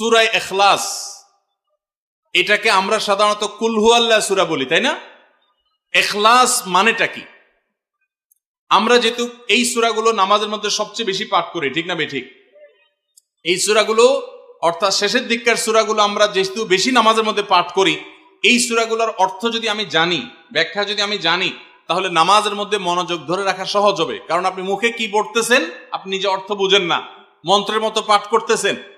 সুরায় এখলাস এটাকে আমরা সাধারণত কুলহু আল্লাহ সুরা বলি, তাই না? এখলাস মানেটা কি? আমরা যেহেতু এই সুরাগুলো নামাজের মধ্যে সবচেয়ে বেশি পাঠ করি, ঠিক না ঠিক এই সুরাগুলো, অর্থাৎ শেষের দিককার সুরাগুলো আমরা যেহেতু বেশি নামাজের মধ্যে পাঠ করি, এই সুরাগুলোর অর্থ যদি আমি জানি, ব্যাখ্যা যদি আমি জানি, তাহলে নামাজের মধ্যে মনোযোগ ধরে রাখা সহজ হবে। কারণ আপনি মুখে কি পড়তেছেন, আপনি নিজে অর্থ বুঝেন না। মন্ত্রের মতো পাঠ করতেছেন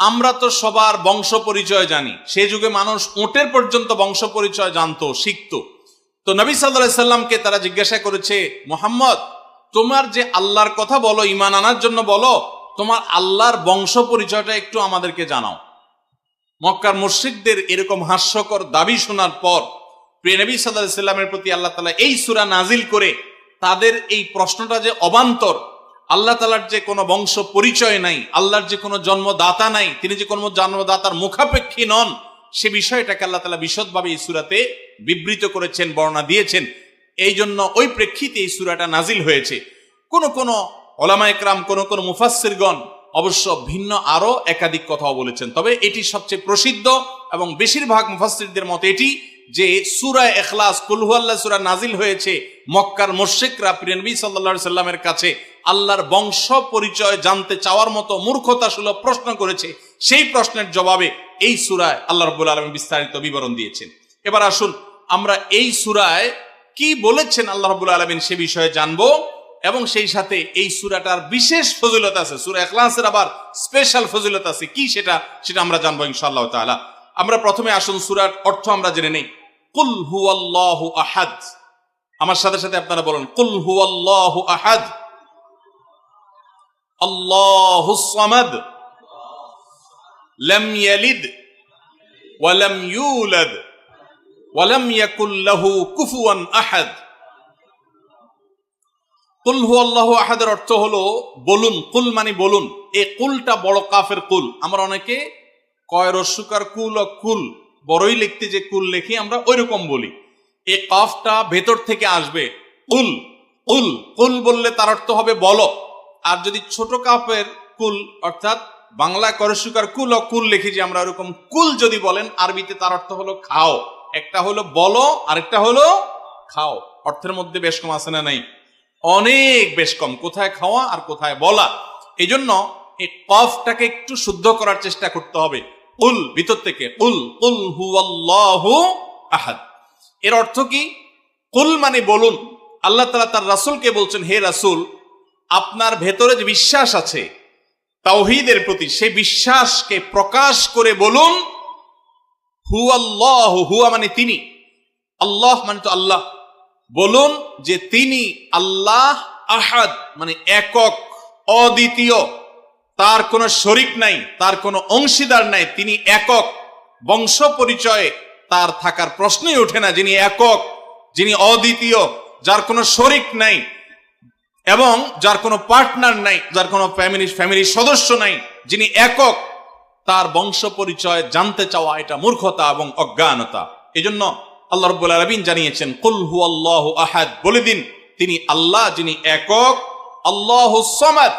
আমরা তো সবার বংশ পরিচয় জানি। সে যুগে মানুষ ওটের পর্যন্ত বংশ পরিচয় জানতো, শিখতো। তো নবী সাল্লাহ সাল্লামকে তারা জিজ্ঞাসা করেছে, মোহাম্মদ, তোমার যে আল্লাহর কথা বলো ইমান আনার জন্য বলো, তোমার আল্লাহর বংশ পরিচয়টা একটু আমাদেরকে জানাও। মক্কার মুশ্রিকদের এরকম হাস্যকর দাবি শোনার পর প্রিয় নবী সাল্লাহ সাল্লামের প্রতি আল্লাহ তালা এই সুরা নাজিল করে তাদের এই প্রশ্নটা যে অবান্তর আল্লাহ তালার যে কোনো বংশ পরিচয় নাই, আল্লাহর যে কোনো জন্মদাতা নাই, তিনি যে কোনো জন্মদাতার মুখাপেক্ষী নন, সে বিষয়টাকে আল্লাহ তালা বিশদভাবে এই সুরাতে বিবৃত করেছেন, বর্ণনা দিয়েছেন। এই জন্য ওই প্রেক্ষিতে এই সুরাটা নাজিল হয়েছে। কোন কোন ওলামা একরাম কোন কোন মুফাসিরগণ অবশ্য ভিন্ন আরও একাধিক কথাও বলেছেন। তবে এটি সবচেয়ে প্রসিদ্ধ এবং বেশিরভাগ মুফাসিরদের মতে এটি যে সুরা এখলাস কুলহু আল্লাহ সুরা নাজিল হয়েছে মক্কার মোশেকরা প্রিয়নবী সাল্লা সাল্লামের কাছে আল্লাহর বংশ পরিচয় জানতে চাওয়ার মতো মূর্খতা সুলভ প্রশ্ন করেছে। সেই প্রশ্নের জবাবে এই সুরায় আল্লাহ রব্বুল আলম বিস্তারিত বিবরণ দিয়েছেন। এবার আসুন, আমরা এই সুরায় কি বলেছেন আল্লাহ রব্বুল আলমিন সে বিষয়ে জানব এবং সেই সাথে এই সুরাটার বিশেষ ফজিলত আছে। সুরা এখলাসের আবার স্পেশাল ফজিলত আছে। কি সেটা সেটা আমরা জানব ইনশাআল্লাহ তাআলা। আমরা প্রথমে আসুন, সুরার অর্থ আমরা জেনে নেই। কুল হুয়াল্লাহু আহাদ। আমার সাথে সাথে আপনারা বলুন, কুল হুয়াল্লাহু আহাদ। লাম ইয়ালিদ ওয়া লাম ইউলাদ ওয়া লাম ইয়াকুল লাহু কুফুয়ান আহাদ। কুল হু আল্লাহ আহাদের অর্থ হলো বলুন, কুল মানে বলুন। এই কুলটা বড় কাফের কুল। আমরা অনেকে কয় রস্যকার কুল ও কুল, বড়ই লিখতে যে কুল লেখি, আমরা ওই রকম বলি। এই কাফটা ভেতর থেকে আসবে। কুল কুল কুল বললে তার অর্থ হবে বলো আর যদি ছোট কাপের কুল, অর্থাৎ বাংলা করসুকার কুল কুল লিখি যে আমরা ওরকম কুল যদি বলেন, আরবিতে তার অর্থ হলো খাও। একটা হলো বলো, আরেকটা হলো খাও। অর্থের মধ্যে বেশ কম আছে না নাই? অনেক বেশ কম। কোথায় খাওয়া আর কোথায় বলা? এই জন্য এই কফটাকে একটু শুদ্ধ করার চেষ্টা করতে হবে। উল ভিতর থেকে। উল উল হু আহাদ। এর অর্থ কি? কুল মানে বলুন। আল্লাহ তালা তার রাসুলকে বলছেন, হে রাসুল আপনার ভেতরে যে বিশ্বাস আছে, তাওহিদের প্রতি সেই বিশ্বাসকে প্রকাশ করে বলুন হু আল্লাহ হুয়া মানে তিনি। আল্লাহ মানে তো আল্লাহ। বলুন যে তিনি আল্লাহ আহাদ মানে একক, অদ্বিতীয়। তার কোনো শরিক নাই, তার কোনো অংশীদার নাই, তিনি একক। বংশ পরিচয়ে তার থাকার প্রশ্নই ওঠে না যিনি একক, যিনি অদ্বিতীয়, যার কোনো শরিক নাই এবং যার কোনো পার্টনার নাই, যার কোনো ফ্যামিলি ফ্যামিলির সদস্য নাই, যিনি একক, তার বংশ পরিচয় জানতে চাওয়া এটা মূর্খতা এবং অজ্ঞানতা। এজন্য আল্লাহ রব্বুল আলমিন জানিয়েছেন, কুল হু আল্লাহ আহাদ। বলে দিন, তিনি আল্লাহ, যিনি একক, আল্লাহ সমাদ।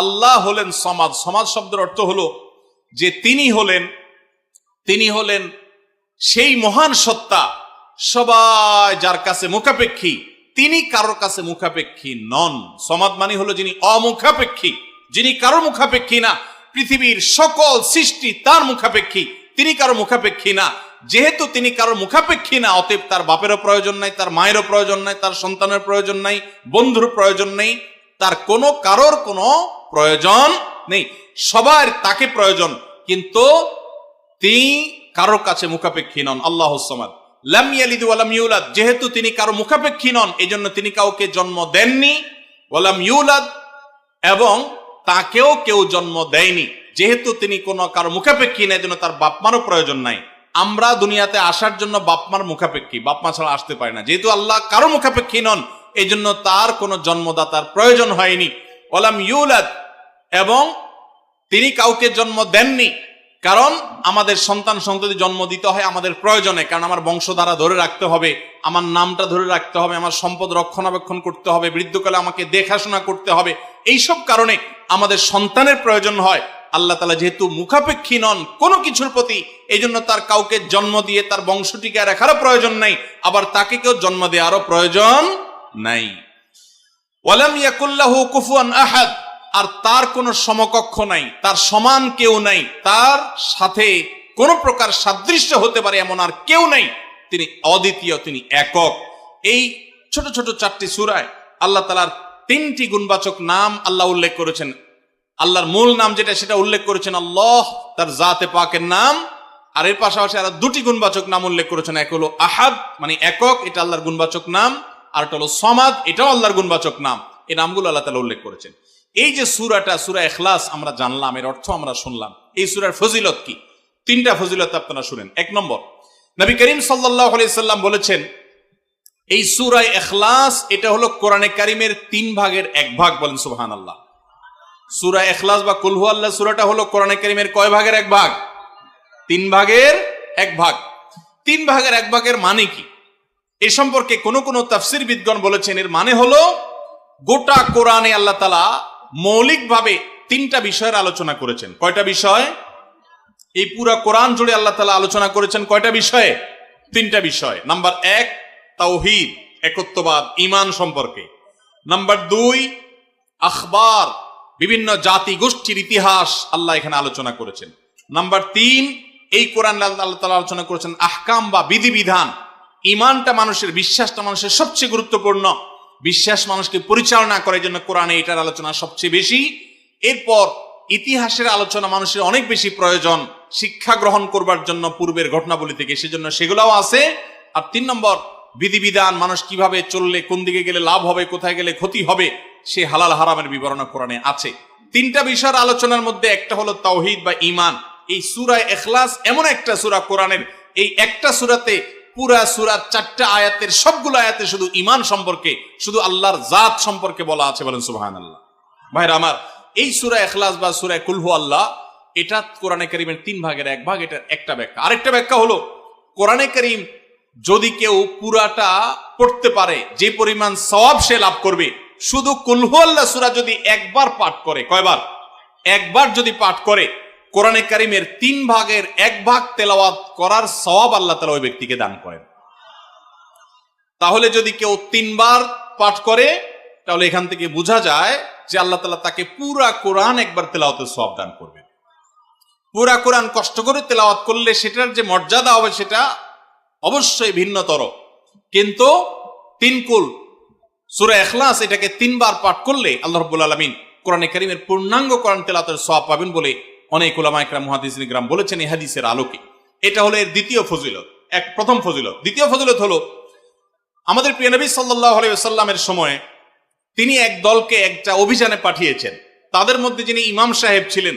আল্লাহ হলেন সমাজ সমাজ শব্দের অর্থ হলো যে তিনি হলেন তিনি হলেন সেই মহান সত্তা, সবাই যার কাছে মুখাপেক্ষী তিনি কারোর কাছে মুখাপেক্ষী নন। সমাদ মানে হলো যিনি অমুখাপেক্ষী। যিনি কারোর মুখাপেক্ষী না, পৃথিবীর সকল সৃষ্টি তার মুখাপেক্ষী। তিনি কারও মুখাপেক্ষী না। যেহেতু তিনি কারোর মুখাপেক্ষী না, অতএব তার বাপেরও প্রয়োজন নাই, তার মায়েরও প্রয়োজন নাই, তার সন্তানের প্রয়োজন নাই, বন্ধুর প্রয়োজন নেই, তার কোনো কারোর কোনো প্রয়োজন নেই। সবার তাকে প্রয়োজন, কিন্তু তিনি কারোর কাছে মুখাপেক্ষী নন। আল্লাহ সমাদ। যেহেতু তিনি কারও মুখাপেক্ষী নন এই জন্য তিনি কাউকে জন্ম দেননি। ওয়ালাম ইউলাদ, এবং তাকেও কেউ জন্ম দেয়নি। যেহেতু তিনি কোনো কারও মুখাপেক্ষী না জন্য তার বাপমারও প্রয়োজন নাই। আমরা দুনিয়াতে আসার জন্য বাপমার মুখাপেক্ষী। বাপমা ছাড়া আসতে পারে না। যেহেতু আল্লাহ কারও মুখাপেক্ষী নন এই জন্য তার কোনো জন্মদাতার প্রয়োজন হয়নি। ওলাম ইউলাদ, এবং তিনি কাউকে জন্ম দেননি। কারণ আমাদের সন্তান সন্ততি জন্ম দিতে হয় আমাদের প্রয়োজনে, কারণ আমার বংশধারা ধরে রাখতে হবে, আমার নামটা ধরে রাখতে হবে, আমার সম্পদ রক্ষণাবেক্ষণ করতে হবে, বৃদ্ধকালে আমাকে দেখাশোনা করতে হবে, এইসব কারণে আমাদের সন্তানের প্রয়োজন হয়। আল্লাহ তালা যেহেতু মুখাপেক্ষী নন কোনো কিছুর প্রতি এই জন্য তার কাউকে জন্ম দিয়ে তার বংশটিকে রাখারও প্রয়োজন নাই, আবার তাকে কেউ জন্ম দেওয়ারও প্রয়োজন নাই। ওয়ালাম ইয়াকুল্লাহু কুফুয়ান আহাদ। আর তার কোনো সমকক্ষ নাই, তার সমান কেউ নাই, তার সাথে কোন প্রকার সাদৃশ্য হতে পারে এমন আর কেউ নাই, তিনি অদ্বিতীয়, তিনি একক। এই ছোট ছোট চারটি সুরায় আল্লাহ তালার তিনটি গুণবাচক নাম আল্লাহ উল্লেখ করেছেন। আল্লাহর মূল নাম যেটা, সেটা উল্লেখ করেছেন আল্লাহ, তার জাতে পাকের নাম, আর এর পাশাপাশি আর দুটি গুণবাচক নাম উল্লেখ করেছেন, এক হলো আহাদ মানে একক, এটা আল্লাহর গুণবাচক নাম, আর একটা হলো সমাদ, এটাও আল্লাহর গুণবাচক নাম। এই নামগুলো আল্লাহ তালা উল্লেখ করেছেন। এই যে সুরাটা, সুরা এখলাস আমরা জানলাম, এর অর্থ আমরা শুনলাম। এই সুরার ফজিলত কি? তিনটা ফজিলত আপনারা শুনেন। এক নম্বর, নবী করিম সাল্লাহ সাল্লাম বলেছেন, এই সুরায় এখলাস এটা হলো কোরআনে কারিমের তিন ভাগের এক ভাগ বলেন সুবহান আল্লাহ সুরা এখলাস বা কুলহু আল্লাহ সুরাটা হলো কোরআনে কারিমের কয় ভাগের এক ভাগ? তিন ভাগের এক ভাগ। তিন ভাগের এক ভাগের মানে কি? এ সম্পর্কে কোন কোন তাফসির বিদগণ বলেছেন, এর মানে হলো গোটা কোরআনে আল্লাহ তালা মৌলিকভাবে তিনটা বিষয়ের আলোচনা করেছেন। কয়টা বিষয়? এই পুরা কোরআন জুড়ে আল্লাহ তালা আলোচনা করেছেন কয়টা বিষয়ে? তিনটা বিষয়। নাম্বার এক, তাওহিদ, একত্ববাদ ইমান সম্পর্কে। নাম্বার দুই, আখবার, বিভিন্ন জাতি গোষ্ঠীর ইতিহাস আল্লাহ এখানে আলোচনা করেছেন। নাম্বার তিন, এই কোরআন আল্লাহ তালা আলোচনা করেছেন আহকাম বা বিধিবিধান। ইমানটা মানুষের, বিশ্বাসটা মানুষের সবচেয়ে গুরুত্বপূর্ণ। বিশ্বাস মানুষকে পরিচালনা করার জন্য কোরআনে এটার আলোচনা সবচেয়ে বেশি। এরপর ইতিহাসের আলোচনা মানুষের অনেক বেশি প্রয়োজন, শিক্ষা গ্রহণ করবার জন্য পূর্বের ঘটনাবলী থেকে, সেজন্য সেগুলাও আছে। আর তিন নম্বর, বিধিবিধান, মানুষ কীভাবে চললে, কোন দিকে গেলে লাভ হবে, কোথায় গেলে ক্ষতি হবে, সে হালাল হারামের বিবরণ কোরআনে আছে। তিনটা বিষয়ের আলোচনার মধ্যে একটা হলো তাওহিদ বা ইমান এই সুরায় এখলাস এমন একটা সুরা কোরআনের, এই একটা সুরাতে পুরা সুরার চারটা আয়াতের সবগুলো আয়াতে শুধু ইমান সম্পর্কে, শুধু আল্লাহর জাত সম্পর্কে বলা আছে বলেন সুবাহান আল্লাহ ভাইরা আমার, এই সুরা এখলাস বা সুরায় কুলহু আল্লাহ, এটা কোরআনে করিমের তিন ভাগের এক ভাগ এটার একটা ব্যাখ্যা। আরেকটা ব্যাখ্যা হলো, কোরআনে করিম যদি কেউ পুরাটা পড়তে পারে, যে পরিমাণ সওয়াব সে লাভ করবে। শুধু কুলহু আল্লাহ সুরা যদি একবার পাঠ করে, কয়বার? একবার যদি পাঠ করে কোরআনে কারিমের তিন ভাগের এক ভাগ তেলাওয়াত করার সওয়াব আল্লাহ তালা ওই ব্যক্তিকে দান করেন। তাহলে যদি কেউ তিনবার পাঠ করে, তাহলে এখান থেকে বোঝা যায় যে আল্লাহ তালা তাকে পুরা কোরআন একবার তেলাওয়াতের সওয়াব দান করবে পুরা কোরআন কষ্ট করে তেলাওয়াত করলে সেটার যে মর্যাদা হবে সেটা অবশ্যই ভিন্নতর। কিন্তু তিনকুল সুরা এখলাস এটাকে তিনবার পাঠ করলে আল্লাহ রব্বুল আলমিন কোরআনে করিমের পূর্ণাঙ্গ কোরআন তেলাতের সওয়াব পাবেন বলে অনেক ওলামা একরাম গ্রাম বলেছেন এই হাদিসের আলোকে। এটা হলো এর দ্বিতীয় ফজিলত, এক প্রথম ফজিলত। দ্বিতীয় ফজিলত হলো, আমাদের প্রিয় নবী সাল্লাহ আলাইসাল্লামের সময় তিনি এক দলকে একটা অভিযানে পাঠিয়েছেন। তাদের মধ্যে যিনি ইমাম সাহেব ছিলেন,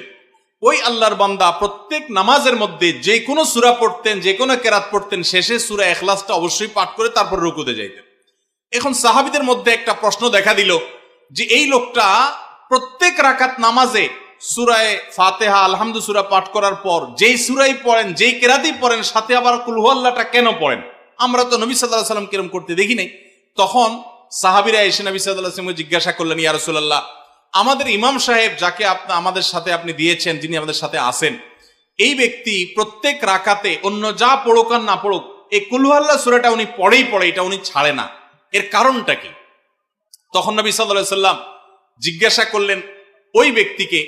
ওই আল্লাহর বান্দা প্রত্যেক নামাজের মধ্যে যে কোনো সুরা পড়তেন, যে কোনো কেরাত পড়তেন, শেষে সুরা এখলাসটা অবশ্যই পাঠ করে তারপর রুকুতে যাইতেন। এখন সাহাবিদের মধ্যে একটা প্রশ্ন দেখা দিল যে, এই লোকটা প্রত্যেক রাকাত নামাজে সুরায় ফাতেহা, আলহামদু সুরা পাঠ করার পর, যেই সুরাই পড়েন, যেই কেরাতেই পড়েন, সাথে আবার কেন পড়েন? আমরা তো নবী সাল্লাহ সাল্লাম কিরম করতে দেখি নাই। তখন সাহাবিরা এসে নবী সাল্লাহ সাল্লাম জিজ্ঞাসা করলেন, ইয়া রসুল্লাহ আমাদের ইমাম সাহেব যাকে আপনি আমাদের সাথে আপনি দিয়েছেন, যিনি আমাদের সাথে আসেন এই ব্যক্তি প্রত্যেক রাকাতে অন্য যা পড়ুক আর না পড়ুক, এই কুলহুয়াল্লাহ সুরাটা উনি পড়েই পড়ে, এটা উনি ছাড়ে না। এর কারণটা কি? তখন নবী সাল্লাহ সাল্লাম জিজ্ঞাসা করলেন, ওই ব্যক্তিকে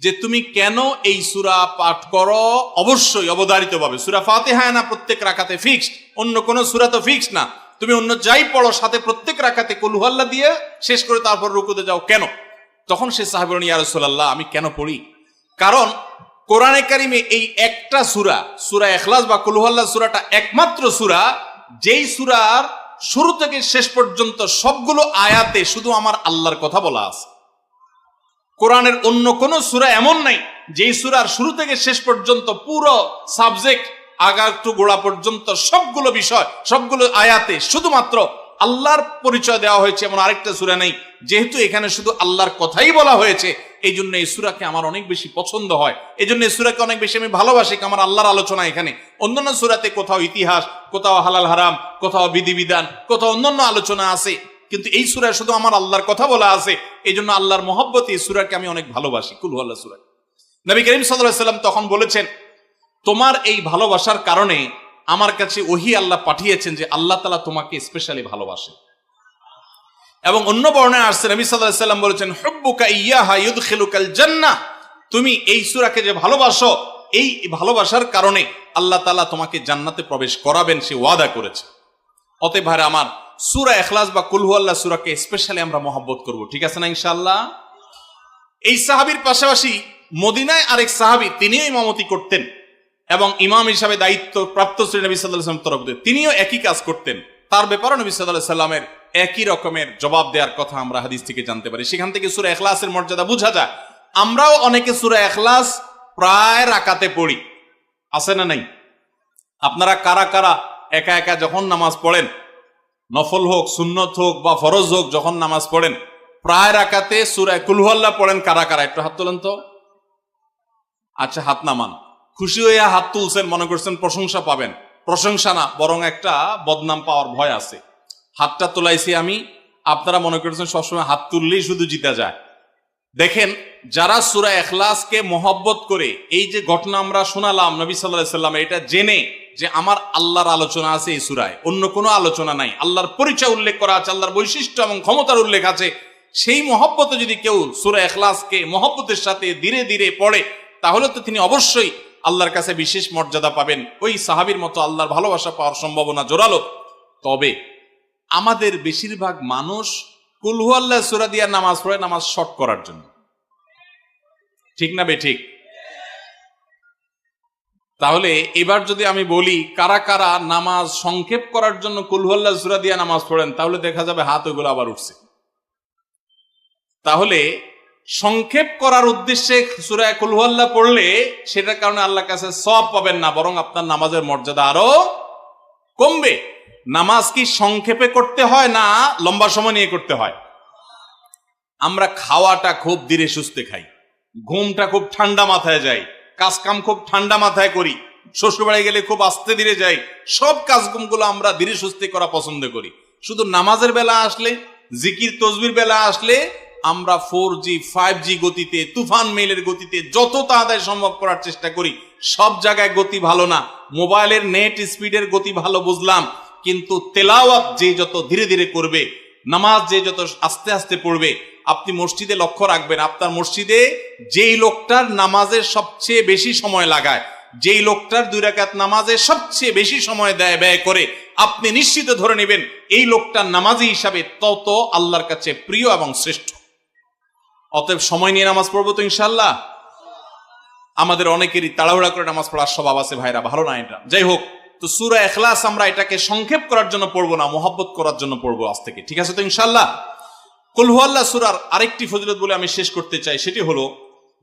যে তুমি কেন এই সুরা পাঠ করো? অবশ্যই অবধারিত ভাবে সুরা ফাতেহায় না, প্রত্যেক রাখাতে ফিক্সড অন্য কোন সুরা তো ফিক্সড না। তুমি অন্য যাই পড়ো, সাথে প্রত্যেক রাখাতে কলুহাল্লা দিয়ে শেষ করে তারপর রুকুতে যাও। কেন? তখন সে সাহেব ইয়ারসোল্লাহ আমি কেন পড়ি? কারণ কোরআনে কারিমে এই একটা সুরা সুরা এখলাস বা কলুহাল্লা সুরাটা একমাত্র সুরা, যেই সুরার শুরু থেকে শেষ পর্যন্ত সবগুলো আয়াতে শুধু আমার আল্লাহর কথা বলা আছে। কোরআনের অন্য কোন সুরা এমন নাই, যেই সুরার শুরু থেকে শেষ পর্যন্ত পুরো সাবজেক্ট আগার টু গোড়া পর্যন্ত সবগুলো বিষয়, সবগুলো আয়াতে শুধুমাত্র আল্লাহর পরিচয় দেওয়া হয়েছে এমন আরেকটা সুরা নেই। যেহেতু এখানে শুধু আল্লাহর কথাই বলা হয়েছে এই জন্য এই সুরাকে আমার অনেক বেশি পছন্দ হয়। এই জন্য এই সুরাকে অনেক বেশি আমি ভালোবাসি আমার আল্লাহর আলোচনা এখানে। অন্যান্য সুরাতে কোথাও ইতিহাস, কোথাও হালাল হারাম, কোথাও বিধিবিধান, কোথাও অন্যান্য আলোচনা আছে। কিন্তু এই সুরায় শুধু আমার আল্লাহর কথা বলা আছে এই জন্য আল্লাহর মহব্বত এই সুরাকে আমি অনেক ভালোবাসি। কুলু আল্লাহ সুরা নবী করিম সাল্লাম তখন বলেছেন, তোমার এই ভালোবাসার কারণে আমার কাছে ওহি আল্লাহ পাঠিয়েছেন যে আল্লাহ তালা তোমাকে স্পেশালি ভালোবাসে এবং অন্য বর্ণায় আসছে, নবী সাল্লাম বলেছেন, হব্বুকা ইয়াহা জান্নাহ। তুমি এই সুরাকে যে ভালোবাসো, এই ভালোবাসার কারণে আল্লাহ তালা তোমাকে জান্নাতে প্রবেশ করাবেন, সে ওয়াদা করেছে। অতএব ভাইরা আমার সুরা এখলাস বা কুলহু আল্লাহ সুরাকে স্পেশালি আমরা মহব্বত করব, ঠিক আছে না ইনশাল্লাহ এই সাহাবির পাশাপাশি মদিনায় আরেক সাহাবি, তিনিও ইমামতি করতেন এবং ইমাম হিসাবে দায়িত্ব প্রাপ্ত শ্রী নবী সাল্লাহ তরফ দিয়ে। তিনিও একই কাজ করতেন। তার ব্যাপারে নবী সাল্লাহ সাল্লামের একই রকমের জবাব দেওয়ার কথা আমরা হাদিস থেকে জানতে পারি। সেখান থেকে সুরা এখলাসের মর্যাদা বোঝা যায়। আমরাও অনেকে সুরা এখলাস প্রায় রাকাতে পড়ি। আছে না নাই? আপনারা কারা কারা একা একা যখন নামাজ পড়েন নফল হোক, সুন্নত হোক বা ফরজ হোক, যখন নামাজ পড়েন, প্রায় রাকাতে সুরায় কুলহল্লা পড়েন কারা কারা? একটু হাত তোলেন তো। আচ্ছা হাত নামান। খুশি হইয়া হাত তুলছেন, মনে করছেন প্রশংসা পাবেন। প্রশংসা না, বরং একটা বদনাম পাওয়ার ভয় আছে। হাতটা তোলাইছি আমি, আপনারা মনে করছেন সবসময় হাত তুললেই শুধু জিতা যায়। দেখেন, যারা সুরা এখলাসকে মহব্বত করে, এই যে ঘটনা আমরা শোনালাম নবী সাল্লাহ সাল্লাম, এটা জেনে যে আমার আল্লাহর আলোচনা আছে এই সুরায়, অন্য কোনো আলোচনা নাই। আল্লাহর পরিচয় উল্লেখ করা আছে, আল্লাহর বৈশিষ্ট্য এবং ক্ষমতার উল্লেখ আছে। সেই মহব্বতে যদি কেউ সুরা এখলাসকে মহব্বতের সাথে ধীরে ধীরে পড়ে, তাহলে তো তিনি অবশ্যই আল্লাহর কাছে বিশেষ মর্যাদা পাবেন। ওই সাহাবির মতো আল্লাহর ভালোবাসা পাওয়ার সম্ভাবনা জোরালো। তবে আমাদের বেশিরভাগ মানুষ কুলহু আল্লাহ সুরা দিয়া নামাজ পড়ে, নামাজ শর্ট করার জন্য। ঠিক না বে ঠিক? তাহলে এবার যদি আমি বলি, কারা কারা নামাজ সংক্ষেপ করার জন্য কুলহল্লা সুরা দিয়া নামাজ পড়েন, তাহলে দেখা যাবে হাত ওইগুলো আবার উঠছে। তাহলে সংক্ষেপ করার উদ্দেশ্যে সুরায় কুলহল্লা পড়লে সেটার কারণে আল্লাহ কাছে সব পাবেন না, বরং আপনার নামাজের মর্যাদা আরও কমবে। নামাজ কি সংক্ষেপে করতে হয় না লম্বা সময় নিয়ে করতে হয়? আমরা খাওয়াটা খুব ধীরে সুস্থে খাই। ঘুমটা খুব ঠান্ডা মাথায় যায় কাজ কাম খুব ঠান্ডা মাথায় করি। শ্বশুর বাড়ি গেলে খুব আস্তে ধীরে যাই। সব কাজগুলো আমরা ধীরে সুস্থে করা পছন্দ করি। শুধু নামাজের বেলা আসলে, জিকির, তসবির বেলা আসলে আমরা ফোর জি, ফাইভ জি গতিতে, তুফান মেলের গতিতে যত তাড়াতাড়ি সম্ভব করার চেষ্টা করি। সব জায়গায় গতি ভালো না। মোবাইলের নেট স্পিডের গতি ভালো বুঝলাম। কিন্তু তেলাওয়াত যে যত ধীরে ধীরে করবে, নামাজ যে যত আস্তে আস্তে পড়বে, আপনি মসজিদে লক্ষ্য রাখবেন, আপনার মসজিদে যেই লোকটার নামাজের সবচেয়ে বেশি সময় লাগায়, যেই লোকটার দুই রাকাত নামাজে সবচেয়ে বেশি সময় দেয়, ব্যয় করে, আপনি নিশ্চিত ধরে নেবেন, এই লোকটার নামাজি হিসাবে তত আল্লাহর কাছে প্রিয় এবং শ্রেষ্ঠ। অতএব সময় নিয়ে নামাজ পড়ব তো ইনশাল্লাহ আমাদের অনেকেরই তাড়াহুড়া করে নামাজ পড়ার স্বভাব আছে, ভাইরা, ভালো না এটা? যাই হোক তো সুরা এখলাস আমরা এটাকে সংক্ষেপ করার জন্য পড়ব না, মোহাব্বত করার জন্য পড়ব আজ থেকে। ঠিক আছে তো ইনশাল্লাহ কুলহুয়াল্লাহ সুরার আরেকটি ফজিলত বলে আমি শেষ করতে চাই, সেটি হলো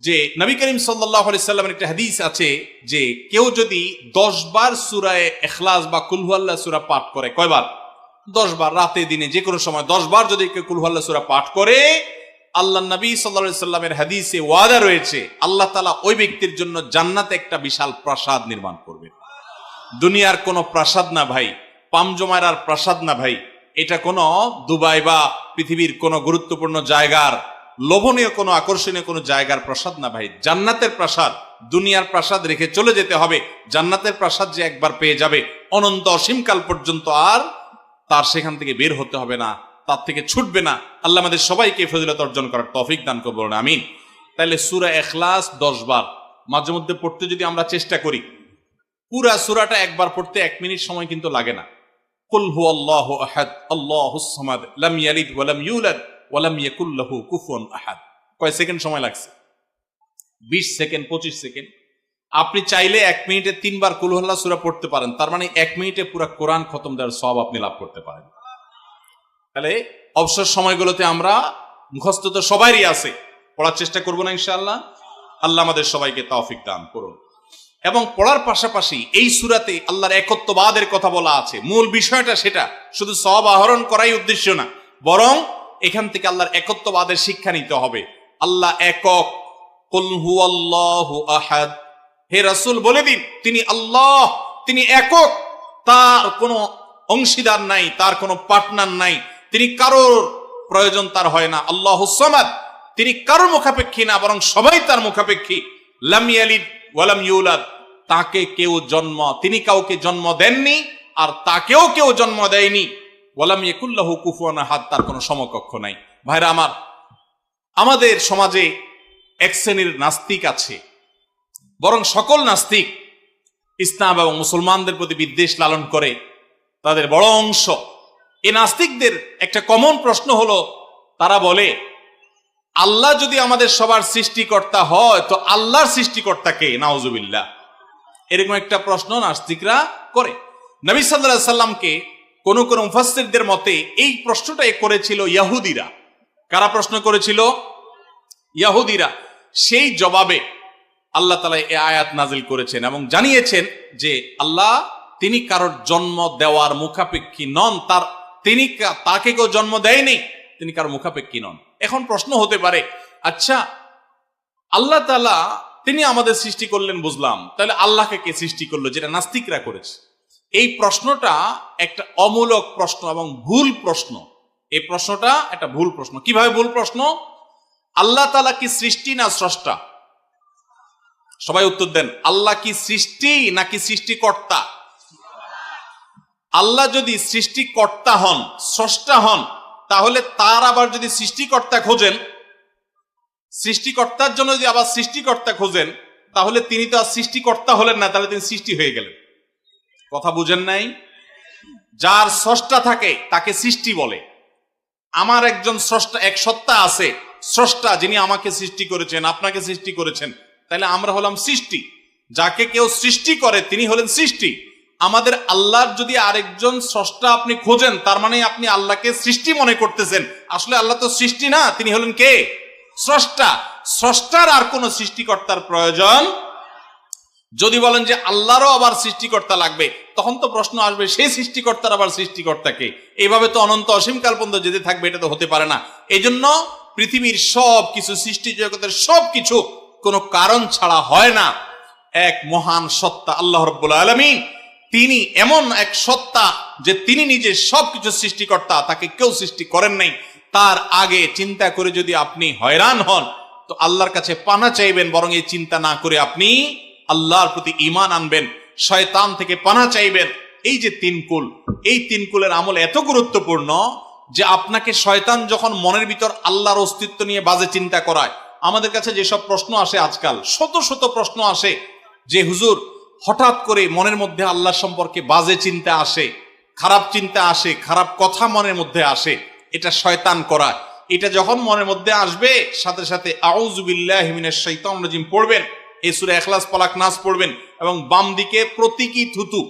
যে নবী করিম সাল্লাহ সাল্লামের একটা হাদিস আছে যে কেউ যদি দশ বার সুরায় এখলাস বা কুলহুয়াল্লাহ সুরা পাঠ করে, কয়বার? দশ বার, রাতে, দিনে, যে কোনো সময় দশ বার যদি কেউ কুলহুয়াল্লাহ সুরা পাঠ করে, আল্লাহ নবী সাল্লা সাল্লামের হাদিসে ওয়াদা রয়েছে, আল্লাহ তালা ওই ব্যক্তির জন্য জান্নাতে একটা বিশাল প্রাসাদ নির্মাণ করবেন। দুনিয়ার কোনো প্রাসাদ না ভাই পামজমারার প্রাসাদ না ভাই। এটা কোনো দুবাই বা পৃথিবীর কোনো গুরুত্বপূর্ণ জায়গার, লোভনীয় কোনো, আকর্ষণীয় কোনো জায়গার প্রাসাদ না ভাই। জান্নাতের প্রাসাদ, দুনিয়ার প্রাসাদ রেখে চলে যেতে হবে। জান্নাতের প্রাসাদ যে একবার পেয়ে যাবে, অনন্ত অসীমকাল পর্যন্ত আর তার সেখান থেকে বের হতে হবে না, তার থেকে ছুটবে না। আল্লাহ আমাদের সবাইকে ফজিলত অর্জন করার তফিক দান করব না আমিন। তাহলে সুরা এখলাস দশ বার, মাঝে মধ্যে পড়তে যদি আমরা চেষ্টা করি পুরা সুরাটা একবার পড়তে এক মিনিট সময় কিন্তু লাগে না। কুল হু আল্লাহ আহাদ, আল্লাহ সামাদ, লাম ইয়ালিদ ওয়ালাম ইউলাদ ওয়ালাম ইয়াকুল লাহু আহাদ। কয় সেকেন্ড সময় লাগছে? 20 সেকেন্ড 25 সেকেন্ড। আপনি চাইলে এক মিনিটে তিনবার কুলহল্লা সুরা পড়তে পারেন। তার মানে এক মিনিটে পুরো কোরআন খতম দেওয়ার সব আপনি লাভ করতে পারেন। তাহলে অবসর সময়গুলোতে আমরা মুখস্থ তো সবারই আছে। পড়ার চেষ্টা করব না ইনশাআল্লাহ। আল্লাহ আমাদের সবাইকে তৌফিক দান করুন। এবং পড়ার পাশাপাশি এই সুরাতে আল্লাহর একত্ববাদের কথা বলা আছে। মূল বিষয়টা সেটা। শুধু সব আহরণ করাই উদ্দেশ্য না। বরং এখান থেকে আল্লাহর একত্ববাদের শিক্ষা নিতে হবে। আল্লাহ একক। আহাদ। হে রাসূল, বলে দিন, তিনি আল্লাহ, তিনি একক। তার কোনো অংশীদার নাই, তার কোনো পার্টনার নাই। তিনি কারোর প্রয়োজন তার হয় না। আল্লাহ সামাদ। তিনি কারোর মুখাপেক্ষী না, বরং সবাই তার মুখাপেক্ষী। লাম ইয়ালিদ ওয়ালাম ইউলাদ, তাকে কেউ জন্ম, তিনি কাউকে জন্ম দেননি, আর তাকেও কেউ জন্ম দেয়নি। ওয়ালাম ইয়াকুল্লাহু কুফুয়ান হাত তার কোনো সমকক্ষ নাই। ভাইরা আমার, আমাদের সমাজে এক শ্রেণির নাস্তিক আছে। বরং সকল নাস্তিক ইসলাম এবং মুসলমানদের প্রতি বিদ্বেষ লালন করে। তাদের বড় অংশ। এই নাস্তিকদের একটা কমন প্রশ্ন হলো, তারা বলে আল্লাহ যদি আমাদের সবার সৃষ্টিকর্তা হয়, তো আল্লাহর সৃষ্টিকর্তা কে? নাউজুবিল্লাহ। এরকম একটা প্রশ্ন নাস্তিকরা করে। নবী সাল্লাহ সাল্লামকে কোন কোন মুফাসসিরদের মতে এই প্রশ্নটাই করেছিল ইয়াহুদিরা। কারা প্রশ্ন করেছিল? ইয়াহুদিরা। সেই জবাবে আল্লাহ তালা এ আয়াত নাজিল করেছেন এবং জানিয়েছেন যে আল্লাহ তিনি কারোর জন্ম দেওয়ার মুখাপেক্ষী নন, তার তিনি তাকে কেউ জন্ম দেয়নি, তিনি কারও মুখাপেক্ষী নন। এখন প্রশ্ন হতে পারে আচ্ছা আল্লাহ তালা তিনি আমাদের সৃষ্টি করলেন বুঝলাম, তাহলে আল্লাহকে কে সৃষ্টি করল যেটা নাস্তিকরা করেছে? এই প্রশ্নটা একটা অমূলক প্রশ্ন এবং ভুল প্রশ্ন। এই প্রশ্নটা একটা ভুল প্রশ্ন। কীভাবে ভুল প্রশ্ন? আল্লাহ তালা কি সৃষ্টি না স্রষ্টা? সবাই উত্তর দেন, আল্লাহ কি সৃষ্টি নাকি সৃষ্টিকর্তা? আল্লাহ যদি সৃষ্টিকর্তা হন, স্রষ্টা হন তাহলে তার আবার যদি সৃষ্টিকর্তা খোঁজেন, সৃষ্টিকর্তার জন্য যদি আবার সৃষ্টিকর্তা খোঁজেন, তাহলে তিনি তো আর সৃষ্টিকর্তা হলেন না, তাহলে তিনি সৃষ্টি হয়ে গেলেন। কথা বুঝেন নাই? যার স্রষ্টা থাকে, তাকে সৃষ্টি বলে। আমার একজন স্রষ্টা, এক সত্তা আছে, স্রষ্টা যিনি আমাকে সৃষ্টি করেছেন, আপনাকে সৃষ্টি করেছেন, তাহলে আমরা হলাম সৃষ্টি। যাকে কেউ সৃষ্টি করে, তিনি হলেন সৃষ্টি। আমাদের আল্লাহর যদি আরেকজন স্রষ্টা আপনি খোঁজেন, তার মানে আপনি আল্লাহকে সৃষ্টি মনে করতেছেন। আসলে আল্লাহ তো সৃষ্টি না, তিনি হলেন কে? স্রষ্টা। স্রষ্টার আর কোন সৃষ্টিকর্তার প্রয়োজন? যদি বলেন যে আল্লাহরও আবার সৃষ্টিকর্তা লাগবে, তখন তো প্রশ্ন আসবে, সেই সৃষ্টিকর্তার আবার সৃষ্টিকর্তাকে এইভাবে তো অনন্ত অসীমকাল পর্যন্ত যেতে থাকবে, এটা তো হতে পারে না। এই জন্য পৃথিবীর সব কিছু, সৃষ্টি জগতের সব কিছু কোনো কারণ ছাড়া হয় না। এক মহান সত্তা, আল্লাহ রব্বুল আলমিন। তিনি এমন এক সত্তা যে তিনি নিজে সবকিছু সৃষ্টিকর্তা, তাকে কেউ সৃষ্টি করেন নাই। তার আগে চিন্তা করে যদি আপনি হয়রান হন, তো আল্লাহর কাছে পানা চাইবেন, বরং এই চিন্তা না করে আপনি আল্লাহর প্রতি ইমান আনবেন, শয়তান থেকে পানা চাইবেন। এই যে তিন কুল, এই তিন কুলের আমল এত গুরুত্বপূর্ণ যে আপনাকে শয়তান যখন মনের ভিতর আল্লাহর অস্তিত্ব নিয়ে বাজে চিন্তা করায়, আমাদের কাছে যেসব প্রশ্ন আসে আজকাল, শত শত প্রশ্ন আসে যে, হুজুর হঠাৎ করে মনের মধ্যে আল্লাহ সম্পর্কে বাজে চিন্তা আসে, খারাপ চিন্তা আসে, খারাপ কথা মনের মধ্যে আসে, এটা শয়তান করা। এটা যখন মনের মধ্যে আসবে, সাথে সাথে আউজুবিল্লাহ হিমিনের শৈতান রাজিম পড়বেন, এই সুরে এখলাস পালাক নাচ পড়বেন এবং বাম দিকে প্রতীকী থুতু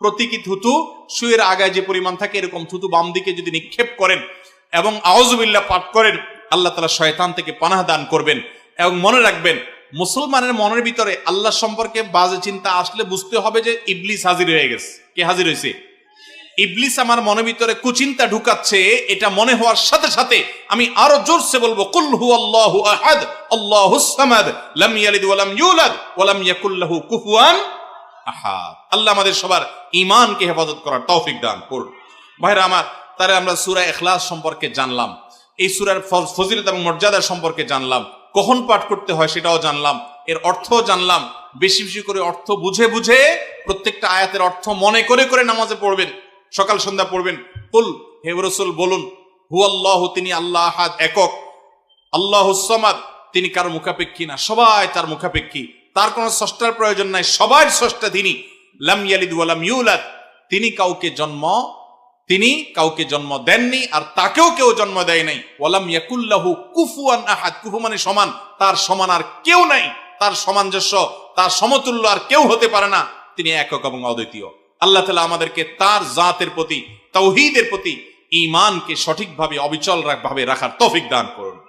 প্রতীকী থুতু, শুয়ের আগায় যে পরিমাণ থাকে এরকম থুতু বাম দিকে যদি নিক্ষেপ করেন এবং আউজুবিল্লাহ পাঠ করেন, আল্লাহ তালা শয়তান থেকে পানাহ দান করবেন এবং মনে রাখবেন মুসলমানের মনের ভিতরে আল্লাহ সম্পর্কে বাজে চিন্তা আসলে বুঝতে হবে যে ইবলিস হাজির হয়ে গেছে। কে হাজির হয়েছে? ইবলিস আমার মনের ভিতরে কুচিন্তা ঢুকাচ্ছে, এটা মনে হওয়ার সাথে সাথে আমি আরও জোরসে বলব, কুল হু আল্লাহু আহাদ সামাদ, লাম ইয়ালিদ ওয়া লাম ইউলাদ ওয়া লাম ইয়াকুল কুফুয়ান আহাদ। আল্লাহ আমাদের সবার ঈমানকে হেফাজত করার তৌফিক দান করুন। ভাইরা আমার তারে আমরা সূরা ইখলাস সম্পর্কে জানলাম, এই সূরার ফজ- ফজিলত এবং মর্যাদা সম্পর্কে জানলাম। কখন পাঠ করতে হয় সেটাও জানলাম। এর অর্থও জানলাম। বেশি বেশি করে অর্থ বুঝে বুঝে প্রত্যেকটা আয়াতের অর্থ মনে করে করে নামাজে পড়বেন। সকাল সন্ধ্যা পড়বেন। কুল, হে রসুল, বলুন হু আল্লাহ তিনি আল্লাহ আহাদ, একক। আল্লাহ সমাদ, তিনি কারও মুখাপেক্ষী না। সবাই তার মুখাপেক্ষী। তার কোনো স্রষ্টার প্রয়োজন নাই। সবার স্রষ্টা তিনি। লাম ইয়ালিদ ওয়ালাম ইউলাদ, তিনি কাউকে জন্ম তিনি কাউকে জন্ম দেননি আর তাকেও কেউ জন্ম দেয় নাই। ওয়ালাম ইয়াকুল্লাহু কুফুয়ান আহাদ, কুফু মানে সমান। তার সমান আর কেউ নাই। তার সামঞ্জস্য, তার সমতুল্য আর কেউ হতে পারে না। তিনি একক এবং অদ্বিতীয়। আল্লাহ তালা আমাদেরকে তার জাতের প্রতি, তৌহিদের প্রতি ইমানকে সঠিকভাবে, অবিচল ভাবে রাখার তৌফিক দান করুন।